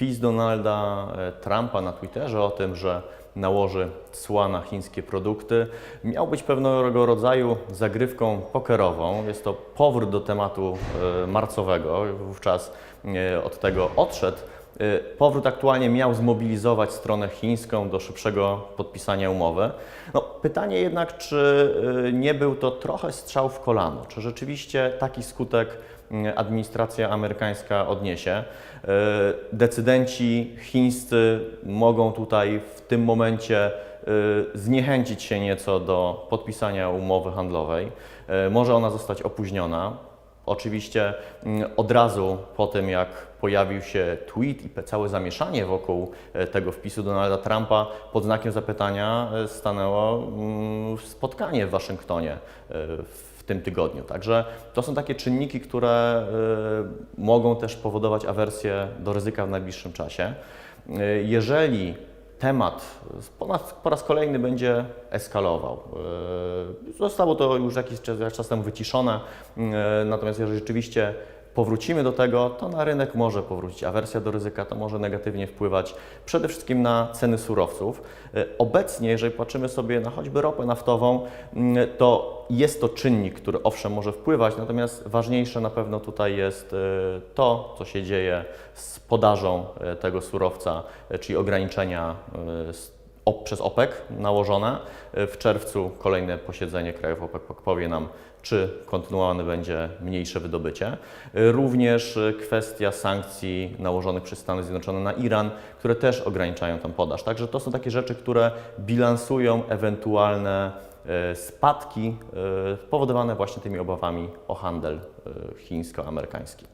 wpis Donalda e, Trumpa na Twitterze o tym, że nałoży cła na chińskie produkty, miał być pewnego rodzaju zagrywką pokerową. Jest to powrót do tematu e, marcowego. Wówczas e, od tego odszedł. E, Powrót aktualnie miał zmobilizować stronę chińską do szybszego podpisania umowy. No, pytanie jednak, czy e, nie był to trochę strzał w kolano? Czy rzeczywiście taki skutek mm, administracja amerykańska odniesie? Decydenci chińscy mogą tutaj w tym momencie zniechęcić się nieco do podpisania umowy handlowej. Może ona zostać opóźniona. Oczywiście mm, od razu po tym, jak pojawił się tweet i całe zamieszanie wokół e, tego wpisu Donalda Trumpa, pod znakiem zapytania e, stanęło mm, spotkanie w Waszyngtonie e, w tym tygodniu. Także to są takie czynniki, które mogą też powodować awersję do ryzyka w najbliższym czasie. Jeżeli temat po raz, kolejny będzie eskalował. Yy, Zostało to już jakiś czas, czas temu wyciszone, yy, natomiast jeżeli rzeczywiście powrócimy do tego, to na rynek może powrócić awersja do ryzyka, to może negatywnie wpływać przede wszystkim na ceny surowców. Yy, Obecnie, jeżeli patrzymy sobie na choćby ropę naftową, yy, to jest to czynnik, który owszem może wpływać, natomiast ważniejsze na pewno tutaj jest yy, to, co się dzieje z podażą yy, tego surowca, czyli ograniczenia przez OPEC nałożone. Yy, W czerwcu kolejne posiedzenie krajów OPEC powie nam, czy kontynuowane będzie mniejsze wydobycie. Yy, Również yy, kwestia sankcji nałożonych przez Stany Zjednoczone na Iran, które też ograniczają tę podaż. Także to są takie rzeczy, które bilansują ewentualne spadki spowodowane właśnie tymi obawami o handel chińsko-amerykański.